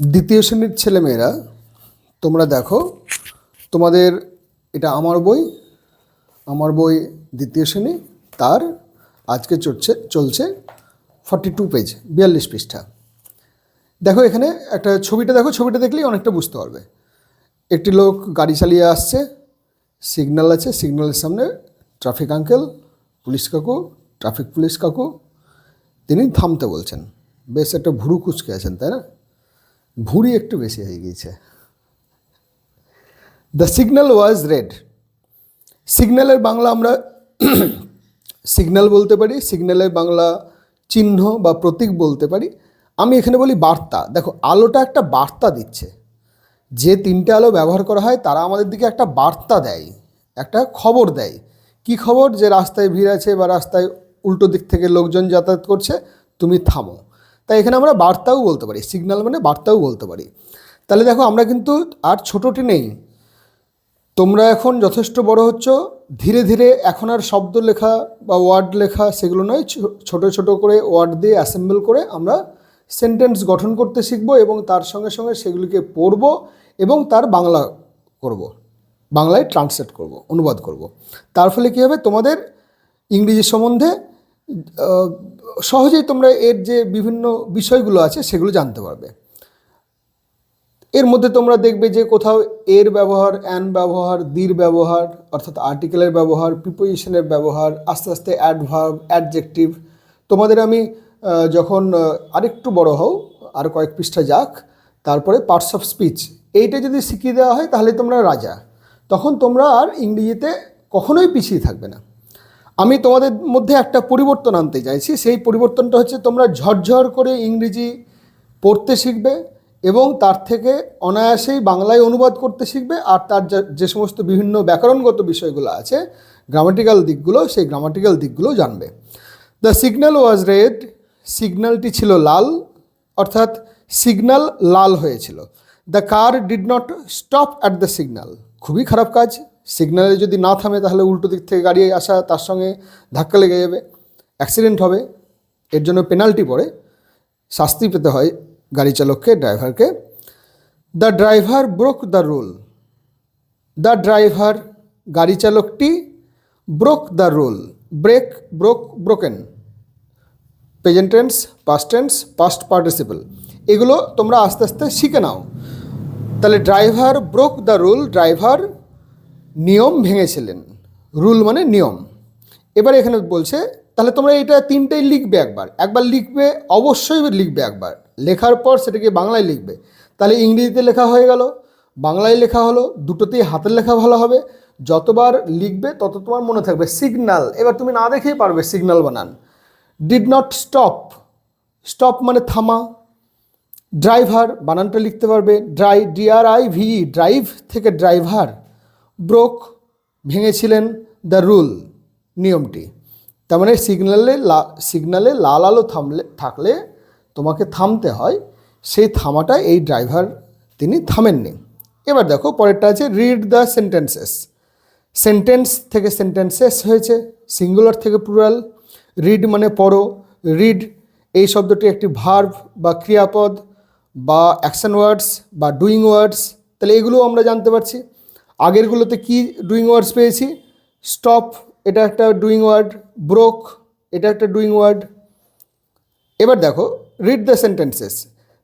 দ্বিতীয় শ্রেণির ছেলেমেয়েরা, তোমরা দেখো, তোমাদের এটা আমার বই আমার বই দ্বিতীয় শ্রেণি, তার আজকে চলছে চলছে ফর্টি টু পেজ বিয়াল্লিশ পৃষ্ঠা। দেখো এখানে একটা ছবিটা, দেখো ছবিটা দেখলেই অনেকটা বুঝতে পারবে। একটি লোক গাড়ি চালিয়ে আসছে সিগন্যাল আছে সিগন্যালের সামনে ট্রাফিক আঙ্কেল পুলিশ কাকু ট্রাফিক পুলিশ কাকু, তিনি থামতে বলছেন। বেশ একটা ভুরু কুচকে আছেন, তাই না? ভুঁড়ি একটু বেশি হয়ে গিয়েছে। দ্য সিগন্যাল ওয়াজ রেড সিগন্যালের বাংলা আমরা সিগন্যাল বলতে পারি সিগন্যালের বাংলা চিহ্ন বা প্রতীক বলতে পারি। আমি এখানে বলি বার্তা। দেখো, আলোটা একটা বার্তা দিচ্ছে। যে তিনটে আলো ব্যবহার করা হয়, তারা আমাদের দিকে একটা বার্তা দেয়, একটা খবর দেয়। কি খবর? যে রাস্তায় ভিড় আছে বা রাস্তায় উল্টো দিক থেকে লোকজন যাতায়াত করছে, তুমি থামো। তাই এখানে আমরা বার্তাও বলতে পারি সিগন্যাল মানে বার্তাও বলতে পারি। তাহলে দেখো আমরা কিন্তু আর ছোটোটি নেই। তোমরা এখন যথেষ্ট বড় হচ্ছ, ধীরে ধীরে এখন আর শব্দ লেখা বা ওয়ার্ড লেখা সেগুলো নয় ছোট ছোট করে ওয়ার্ড দিয়ে অ্যাসেম্বল করে আমরা সেন্টেন্স গঠন করতে শিখব এবং তার সঙ্গে সঙ্গে সেগুলিকে পড়ব এবং তার বাংলা করব, বাংলায় ট্রান্সলেট করব, অনুবাদ করব। তার ফলে কী হবে? তোমাদের ইংরেজি সম্বন্ধে সহজেই তোমরা এর যে বিভিন্ন বিষয়গুলো আছে সেগুলো জানতে পারবে। এর মধ্যে তোমরা দেখবে যে কোথাও এর ব্যবহার, অ্যান ব্যবহার, দির ব্যবহার, অর্থাৎ আর্টিকেলের ব্যবহার, প্রিপোজিশনের ব্যবহার, আস্তে আস্তে অ্যাডভার্ব, অ্যাডজেক্টিভ। তোমাদের আমি যখন আরেকটু বড় হও, আর কয়েক পৃষ্ঠা যাক, তারপরে পার্টস অফ স্পিচ এইটা যদি শিখিয়ে দেওয়া হয় তাহলে তোমরা রাজা। তখন তোমরা আর ইংরেজিতে কখনোই পিছিয়ে থাকবে না। আমি তোমাদের মধ্যে একটা পরিবর্তন আনতে চাইছি। সেই পরিবর্তনটা হচ্ছে তোমরা ঝরঝর করে ইংরেজি পড়তে শিখবে এবং তার থেকে অনায়াসেই বাংলায় অনুবাদ করতে শিখবে আর তার যা- সমস্ত বিভিন্ন ব্যাকরণগত বিষয়গুলো আছে গ্রামাটিক্যাল দিকগুলো, সেই গ্রামাটিক্যাল দিকগুলো জানবে। দ্য সিগন্যাল ওয়াজ রেড সিগন্যালটি ছিল লাল, অর্থাৎ সিগন্যাল লাল হয়েছিল। The car did not stop at the signal খুবই খারাপ কাজ। সিগন্যালে যদি না থামে, তাহলে উল্টো দিক থেকে গাড়ি আসা তার সঙ্গে ধাক্কা লেগে যাবে। অ্যাক্সিডেন্ট হবে, এর জন্য পেনাল্টি পড়ে। শাস্তি পেতে হয় গাড়ি চালককে, ড্রাইভারকে। The driver broke the rule. The driver, গাড়ি চালকটি broke the rule. Break, broke, broken. Present tense, past tense, past participle. এগুলো তোমরা আস্তে আস্তে শিখে নাও। তাহলে driver broke the rule, driver নিয়ম ভেঙেছিলেন। রুল মানে নিয়ম। এবার এখানে বলছে, তাহলে তোমরা এটা তিনটেই লিখবে একবার। একবার লিখবে, অবশ্যই লিখবে একবার। লেখার পর সেটাকে বাংলায় লিখবে। তাহলে ইংরেজিতে লেখা হয়ে গেল, বাংলায় লেখা হলো, দুটোতেই হাতের লেখা ভালো হবে। যতবার লিখবে, তত তোমার মনে থাকবে সিগনাল এবার তুমি না দেখেই পারবে সিগন্যাল বানান। ডিড নট স্টপ স্টপ মানে থামা। ড্রাইভার বানানটা লিখতে পারবে। Dry D R I V drive থেকে ড্রাইভার ব্রোক ভেঙেছিলেন দ্য রুল নিয়মটি। তার মানে সিগন্যালে লা সিগন্যালে লাল আলো থামলে, থাকলে তোমাকে থামতে হয়। সেই থামাটা এই ড্রাইভার তিনি থামেননি। এবার দেখো পরেরটা আছে রিড দ্য সেন্টেন্সেস সেন্টেন্স থেকে সেন্টেন্সেস হয়েছে সিঙ্গুলার থেকে প্লুরাল রিড মানে পড়ো রিড এই শব্দটি একটি ভার্ভ বা ক্রিয়াপদ বা অ্যাকশন ওয়ার্ডস বা ডুইং ওয়ার্ডস তাহলে এগুলোও আমরা জানতে পারছি। আগেরগুলোতে কি ডুইং ওয়ার্ডস পেয়েছি? স্টপ এটা একটা ডুইং ওয়ার্ড ব্রোক এটা একটা ডুইং ওয়ার্ড এবার দেখো read the sentences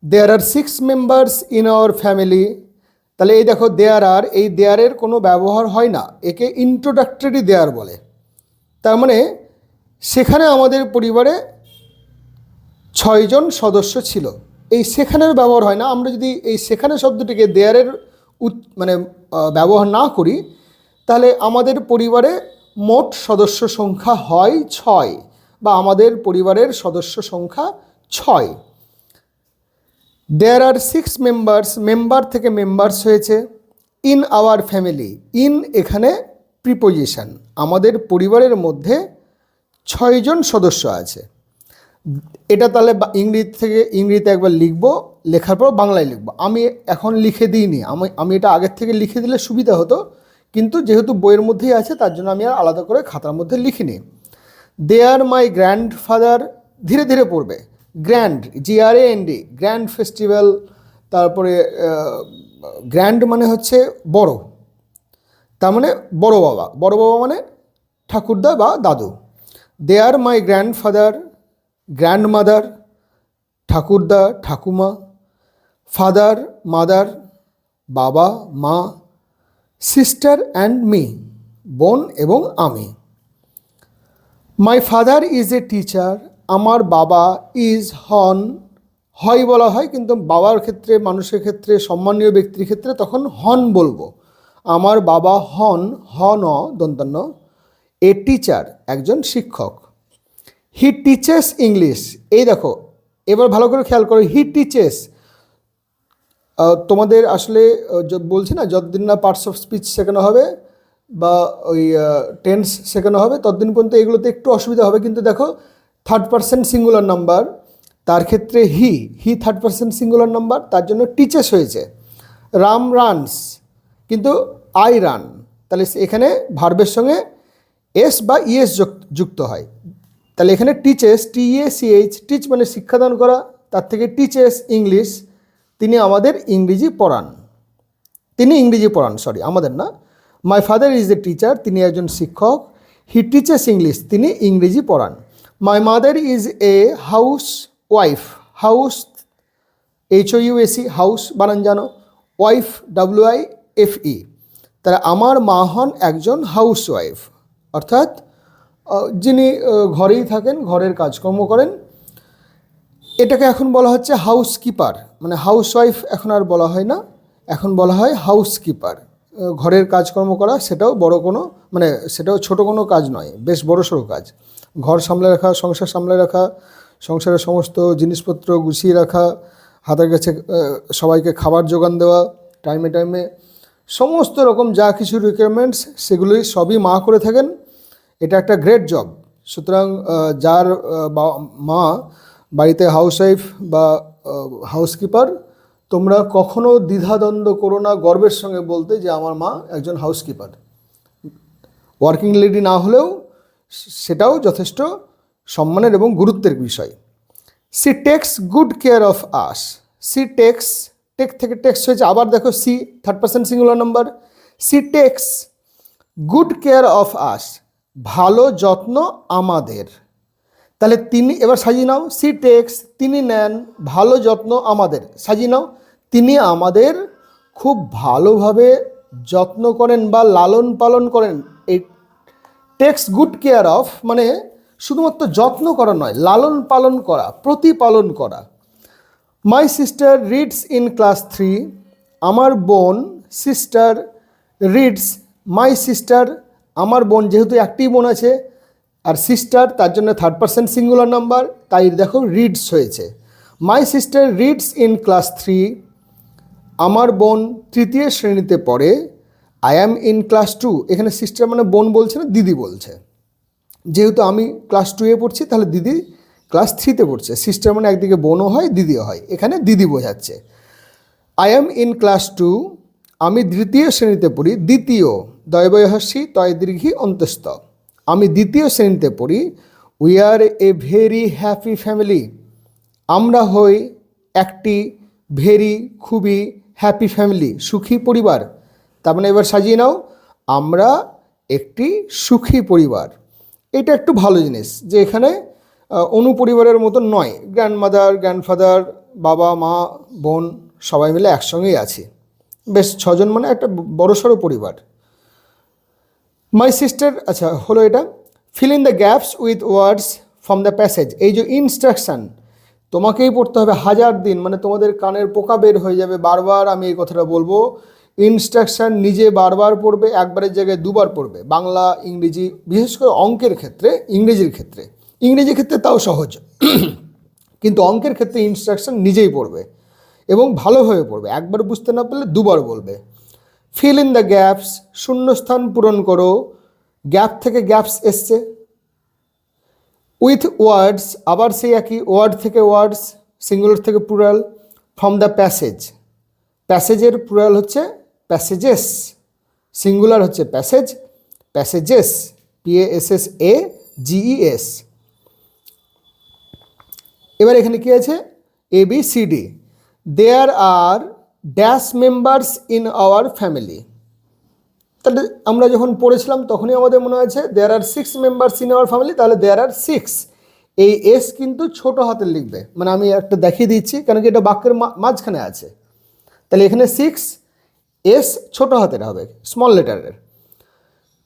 there are six members in our family তাহলে এই দেখো দেয়ার আর এই দেয়ারের কোনো ব্যবহার হয় না। একে ইন্ট্রোডাক্টরি দেয়ার বলে। তার মানে সেখানে আমাদের পরিবারে ছয়জন সদস্য ছিল। এই সেখানের ব্যবহার হয় না। আমরা যদি এই সেখানে শব্দটিকে দেয়ারের মানে ব্যবহার না করি, তাহলে আমাদের পরিবারে মোট সদস্য সংখ্যা হয় ছয় বা আমাদের পরিবারের সদস্য সংখ্যা ছয়। There are six members member থেকে মেম্বার্স হয়েছে ইন আওয়ার ফ্যামিলি ইন এখানে প্রিপোজিশন আমাদের পরিবারের মধ্যে ছয়জন সদস্য আছে। এটা তাহলে ইংরেজি থেকে, ইংরেজিতে একবার লিখব লেখার পর বাংলায় লিখব। আমি এখন লিখে দিইনি। আমি আমি এটা আগের থেকে লিখে দিলে সুবিধা হতো, কিন্তু যেহেতু বইয়ের মধ্যেই আছে, তার জন্য আমি আর আলাদা করে খাতার মধ্যে লিখিনি। দে আর মাই গ্র্যান্ডফাদার ধীরে ধীরে পড়বে। Grand G R N D grand festival তারপরে গ্র্যান্ড মানে হচ্ছে বড়। তার মানে বড় বাবা। বড় বাবা মানে ঠাকুরদা বা দাদু। They are my grandfather grand mother ঠাকুরদা, ঠাকুমা ফাদার, মাদার, বাবা, মা, সিস্টার অ্যান্ড মি, বোন এবং আমি। My father is a teacher, আমার বাবা ইজ হন, হয় বলা হয়, কিন্তু বাবার ক্ষেত্রে, মানুষের ক্ষেত্রে, সম্মানীয় ব্যক্তির ক্ষেত্রে তখন হন বলব। আমার বাবা হন হন দন্তান্ন এ টিচার, একজন শিক্ষক। হি টিচেস ইংলিশ, এই দেখো, এবার ভালো করে খেয়াল করো, হি টিচেস তোমাদের আসলে বলছি না, যতদিন না পার্টস অফ স্পিচ শেখানো হবে বা ওই টেন্স শেখানো হবে, ততদিন পর্যন্ত এগুলোতে একটু অসুবিধা হবে। কিন্তু দেখো থার্ড পার্সেন্ট সিঙ্গুলার নাম্বার তার ক্ষেত্রে he he third person singular number তার জন্য টিচেস হয়েছে। রাম রানস কিন্তু আই রান তাহলে এখানে ভার্বের সঙ্গে এস বা ইএস যুক্ত হয়। তাহলে এখানে teaches T A C H teach মানে শিক্ষাদান করা, তার থেকে টিচেস ইংলিশ তিনি আমাদের ইংরেজি পড়ান। তিনি ইংরেজি পড়ান সরি আমাদের না। My father is a teacher তিনি একজন শিক্ষক। হি টিচেস ইংলিশ তিনি ইংরেজি পড়ান। My mother is a house wife house H O U S E house বানান জানো। Wife W I F E তাহলে আমার মা হন একজন হাউস ওয়াইফ অর্থাৎ যিনি ঘরেই থাকেন, ঘরের কাজকর্ম করেন এটাকে এখন বলা হচ্ছে হাউস কিপার মানে হাউস ওয়াইফ এখন আর বলা হয় না, এখন বলা হয় হাউস কিপার ঘরের কাজকর্ম করা সেটাও বড় কোনো মানে সেটাও ছোট কোনো কাজ নয়, বেশ বড় সড়ো কাজ। ঘর সামলে রাখা, সংসার সামলে রাখা, সংসারের সমস্ত জিনিসপত্র গুছিয়ে রাখা, হাতের কাছে সবাইকে খাবার জোগান দেওয়া টাইমে টাইমে সমস্ত রকম যা কিছু রিকোয়ারমেন্টস সেগুলোই সবই মা করে থাকেন। এটা একটা গ্রেট জব সুতরাং যার মা বাড়িতে হাউসওয়াইফ বা হাউসকিপার তোমরা কখনো দ্বিধাদ্বন্দ্ব করো না গর্বের সঙ্গে বলতে যে আমার মা একজন হাউসকিপার ওয়ার্কিং লেডি না হলেও সেটাও যথেষ্ট সম্মানের এবং গুরুত্বের বিষয়। She takes good care of us she takes take থেকে টেক্স হয়েছে, আবার দেখো she third percent singular number she takes good care of us ভালো যত্ন আমাদের। তাহলে তিনি, এবার সাজিয়ে নাও, সি টেক্স, তিনি নেন ভালো যত্ন আমাদের। সাজিয়ে নাও, তিনি আমাদের খুব ভালোভাবে যত্ন করেন বা লালন পালন করেন। এই টেক্স গুড কেয়ার অফ মানে শুধুমাত্র যত্ন করা নয়, লালন পালন করা, প্রতিপালন করা। My sister reads in class three, আমার বোন সিস্টার রিডস, মাই সিস্টার, আমার বোন, যেহেতু একটি বোন আছে আর সিস্টার তার জন্য থার্ড পার্সেন্ট সিঙ্গুলার নাম্বার তাই দেখো রিডস হয়েছে। My sister reads in class three আমার বোন তৃতীয় শ্রেণীতে পড়ে I am in class two এখানে সিস্টার মানে বোন বলছে না, দিদি বলছে। যেহেতু আমি ক্লাস টুয়ে পড়ছি, তাহলে দিদি ক্লাস থ্রিতে পড়ছে। সিস্টার মানে একদিকে বোনও হয়, দিদিও হয়। এখানে দিদি বোঝাচ্ছে। I am in class two আমি দ্বিতীয় শ্রেণীতে পড়ি, দ্বিতীয়। দয়বয়হাসী তয় দীর্ঘী, অন্তস্থ। আমি দ্বিতীয় শ্রেণীতে পড়ি। We are a very happy family আমরা হই একটি ভেরি খুবই হ্যাপি ফ্যামিলি সুখী পরিবার। তার মানে এবার সাজিয়ে নাও, আমরা একটি সুখী পরিবার। এটা একটু ভালো জিনিস যে এখানে অনুপরিবারের মতো নয়। গ্র্যান্ডমাদার গ্র্যান্ডফাদার বাবা, মা, বোন, সবাই মিলে একসঙ্গেই আছে। বেশ ছজন মানে একটা বড়সড় পরিবার। মাই সিস্টার আচ্ছা হলো এটা। Fill in the gaps with words from the passage এই যে ইনস্ট্রাকশান তোমাকেই পড়তে হবে হাজার দিন মানে তোমাদের কানের পোকা বের হয়ে যাবে, বারবার আমি এই কথাটা বলব। ইনস্ট্রাকশান নিজে বারবার পড়বে, একবারের জায়গায় দুবার পড়বে। বাংলা, ইংরেজি, বিশেষ করে অঙ্কের ক্ষেত্রে, ইংরেজির ক্ষেত্রে। ইংরেজির ক্ষেত্রে তাও সহজ। কিন্তু অঙ্কের ক্ষেত্রে ইনস্ট্রাকশন নিজেই পড়বে এবং ভালোভাবে পড়বে। একবার বুঝতে না পারলে দুবার বলবে। ফিল ইন দ্য গ্যাপস শূন্যস্থান পূরণ করো। গ্যাপ থেকে গ্যাপস এসছে। উইথ ওয়ার্ডস আবার সেই একই ওয়ার্ড থেকে ওয়ার্ডস সিঙ্গুলার থেকে প্লুরাল ফ্রম দ্য প্যাসেজ প্যাসেজের প্লুরাল হচ্ছে প্যাসেজেস সিঙ্গুলার হচ্ছে passage passages P A S S A G E S এবার এখানে কি আছে? A B C D there are dash members in our family. তাহলে আমরা যখন পড়েছিলাম তখনই আমাদের মনে হয়েছে there are six members in our family তাহলে দেয়ার আর সিক্স এই এস কিন্তু ছোট হাতের লিখবে। মানে আমি একটা দেখিয়ে দিচ্ছি, কেন কি এটা বাক্যের মাঝখানে আছে। তাহলে এখানে সিক্স এস ছোট হাতের হবে small লেটারের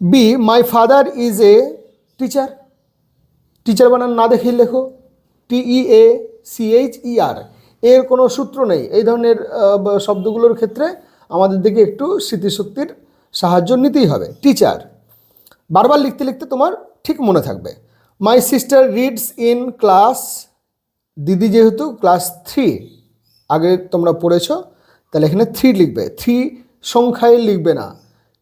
B my father is a teacher teacher বানান না দেখেই লেখো। টিই এ সিএইচ ই আর এর কোনো সূত্র নেই। এই ধরনের শব্দগুলোর ক্ষেত্রে আমাদের দিকে একটু স্মৃতিশক্তির সাহায্য নিতেই হবে। টিচার, বারবার লিখতে লিখতে তোমার ঠিক মনে থাকবে। My sister reads in class দিদি যেহেতু ক্লাস থ্রি আগে তোমরা পড়েছো, তাহলে এখানে থ্রি লিখবে। থ্রি সংখ্যায় লিখবে না।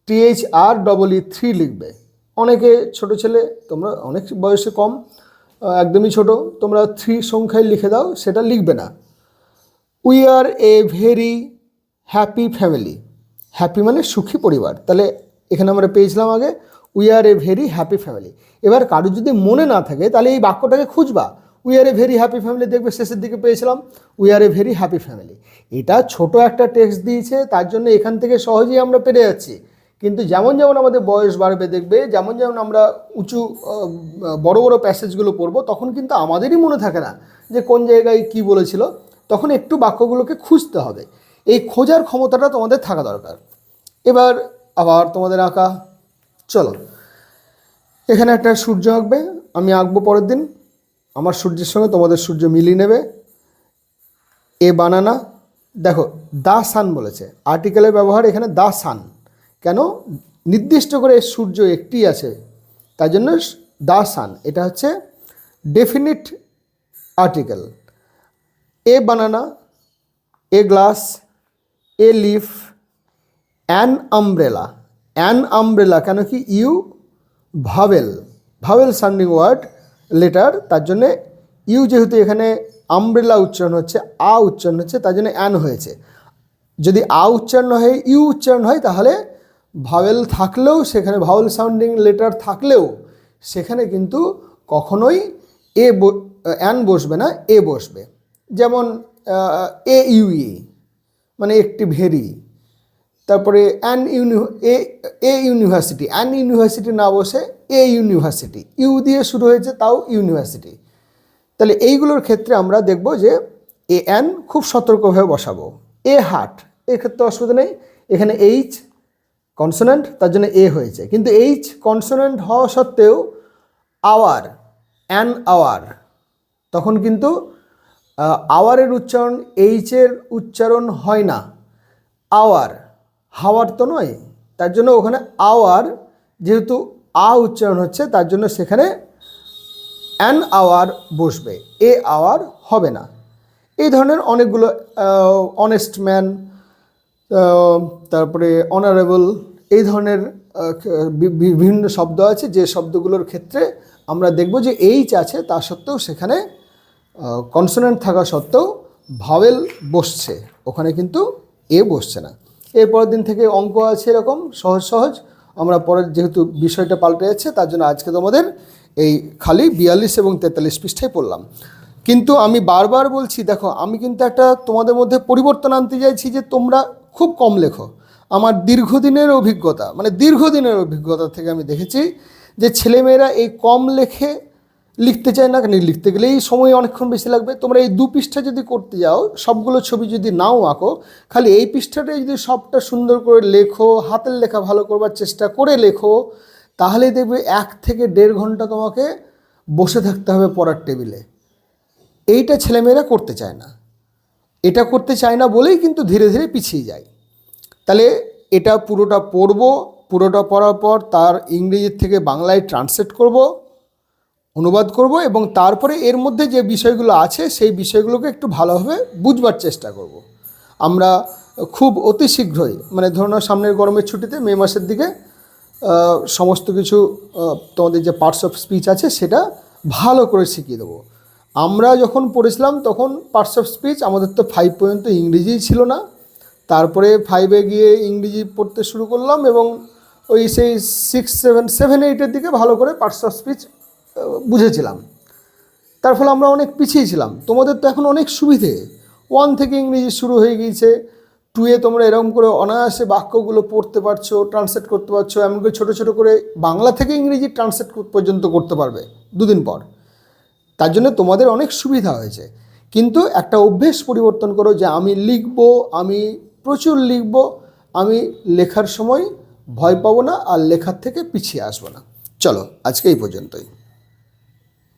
টিএইচ আর ডবল ই থ্রি লিখবে। অনেকে ছোট ছেলে, তোমরা অনেক বয়সে কম একদমই ছোট, তোমরা থ্রি সংখ্যায় লিখে দাও, সেটা লিখবে না। We are a very happy family happy মানে সুখী পরিবার। তাহলে এখানে আমরা পেয়েছিলাম আগে we are a very happy family এবার কারোর যদি মনে না থাকে, তাহলে এই বাক্যটাকে খুঁজবা। We are a very happy family দেখবে, শেষের দিকে পেয়েছিলাম we are a very happy family এটা ছোট একটা টেক্সট দিয়েছে, তার জন্য এখান থেকে সহজেই আমরা পেরে যাচ্ছি। কিন্তু যেমন যেমন আমাদের বয়স বাড়বে দেখবে, যেমন যেমন আমরা উঁচু বড় বড় প্যাসেজগুলো পড়ব, তখন কিন্তু আমাদেরই মনে থাকে না যে কোন জায়গায় কি বলেছিল। তখন একটু বাক্যগুলোকে খুঁজতে হবে। এই খোঁজার ক্ষমতাটা তোমাদের থাকা দরকার। এবার আবার তোমাদের আঁকা। চলো। এখানে একটা সূর্য আঁকবে, আমি আঁকবো পরের দিন। আমার সূর্যের সঙ্গে তোমাদের সূর্য মিলিয়ে নেবে। A banana. দেখো, দা সান বলেছে। আর্টিকেলের ব্যবহার এখানে দা সান। কেন? নির্দিষ্ট করে সূর্য একটি আছে। তাই জন্য দা সান। এটা হচ্ছে definite article. A banana a glass a leaf an umbrella an umbrella কেন কি? U vowel vowel sounding word letter তার জন্যে ইউ যেহেতু এখানে আমব্রেলা উচ্চারণ হচ্ছে আ উচ্চারণ হচ্ছে, তার জন্য অ্যান হয়েছে। যদি আ উচ্চারণ হয় ইউ উচ্চারণ হয়, তাহলে ভাওয়েল থাকলেও, সেখানে ভাওয়েল সাউন্ডিং লেটার থাকলেও, সেখানে কিন্তু কখনোই এ অ্যান বসবে না এ বসবে। যেমন এ ইউই মানে একটি ভেরি, তারপরে an uni a a university an university না বসে এ ইউনিভার্সিটি ইউ দিয়ে শুরু হয়েছে তাও ইউনিভার্সিটি তাহলে এইগুলোর ক্ষেত্রে আমরা দেখব যে, এ অ্যান খুব সতর্কভাবে বসাবো। এ হাট এর ক্ষেত্রে অসুবিধা নেই, এখানে এইচ কনসোনেন্ট তার জন্য এ হয়েছে। কিন্তু এইচ কনসোনেন্ট হওয়া সত্ত্বেও আওয়ার অ্যান আওয়ার তখন কিন্তু আওয়ারের উচ্চারণ এইচের উচ্চারণ হয় না। আওয়ার, হাওয়ার তো নয়। তার জন্য ওখানে আওয়ার, যেহেতু আ উচ্চারণ হচ্ছে, তার জন্য সেখানে অ্যান আওয়ার বসবে। এ আওয়ার হবে না। এই ধরনের অনেকগুলো অনেস্ট ম্যান তারপরে অনারেবল এই ধরনের বিভিন্ন শব্দ আছে। যে শব্দগুলোর ক্ষেত্রে আমরা দেখব যে এইচ আছে, তা সত্ত্বেও সেখানে কনসোনেন্ট থাকা সত্ত্বেও ভাওয়েল বসছে। ওখানে কিন্তু এ বসছে না। এরপরের দিন থেকে অঙ্ক আছে এরকম, সহজ সহজ। আমরা পরের যেহেতু বিষয়টা পাল্টে যাচ্ছে, তার জন্য আজকে তোমাদের এই খালি বিয়াল্লিশ এবং তেতাল্লিশ পৃষ্ঠায় পড়লাম। কিন্তু আমি বারবার বলছি, দেখো, আমি কিন্তু একটা তোমাদের মধ্যে পরিবর্তন আনতে চাইছি যে তোমরা খুব কম লেখো। আমার দীর্ঘদিনের অভিজ্ঞতা মানে দীর্ঘদিনের অভিজ্ঞতা থেকে আমি দেখেছি যে ছেলেমেয়েরা এই কম লেখে লিখতে চায় না, কেন লিখতে গেলেই সময় অনেকক্ষণ বেশি লাগবে। তোমরা এই দু পৃষ্ঠা যদি করতে যাও, সবগুলো ছবি যদি নাও আঁকো, খালি এই পৃষ্ঠাটাই যদি সবটা সুন্দর করে লেখো, হাতের লেখা ভালো করবার চেষ্টা করে লেখো তাহলে দেখবে এক থেকে দেড় ঘণ্টা তোমাকে বসে থাকতে হবে পড়ার টেবিলে। এইটা ছেলেমেয়েরা করতে চায় না। এটা করতে চায় না বলেই কিন্তু ধীরে ধীরে পিছিয়ে যায়। তাহলে এটা পুরোটা পড়ব, পুরোটা পড়ার পর তার ইংরেজির থেকে বাংলায় ট্রান্সলেট করব অনুবাদ করব এবং তারপরে এর মধ্যে যে বিষয়গুলো আছে, সেই বিষয়গুলোকে একটু ভালোভাবে বুঝবার চেষ্টা করব। আমরা খুব অতি শীঘ্রই মানে ধরুন সামনের গরমের ছুটিতে মে মাসের দিকে সমস্ত কিছু তোমাদের যে পার্টস অফ স্পিচ আছে সেটা ভালো করে শিখিয়ে দেবো আমরা যখন পড়েছিলাম তখন পার্টস অফ স্পিচ আমাদের তো ফাইভ পর্যন্ত ইংরেজিই ছিল না তারপরে ফাইভে গিয়ে ইংরেজি পড়তে শুরু করলাম এবং ওই সেই সিক্স সেভেন সেভেন এইটের দিকে ভালো করে পার্টস অফ স্পিচ বুঝেছিলাম। তার ফলে আমরা অনেক পিছিয়ে ছিলাম। তোমাদের তো এখন অনেক সুবিধে। ওয়ান থেকে ইংরেজি শুরু হয়ে গিয়েছে। টুয়ে তোমরা এরকম করে অনায়াসে বাক্যগুলো পড়তে পারছ ট্রান্সলেট করতে পারছ, এমনকি ছোটো ছোটো করে বাংলা থেকে ইংরেজি ট্রান্সলেট পর্যন্ত করতে পারবে দুদিন পর। তার জন্য তোমাদের অনেক সুবিধা হয়েছে। কিন্তু একটা অভ্যেস পরিবর্তন করো যে আমি লিখব, আমি প্রচুর লিখব, আমি লেখার সময় ভয় পাবো না আর লেখার থেকে পিছিয়ে আসব না। চলো, আজকে এই পর্যন্তই।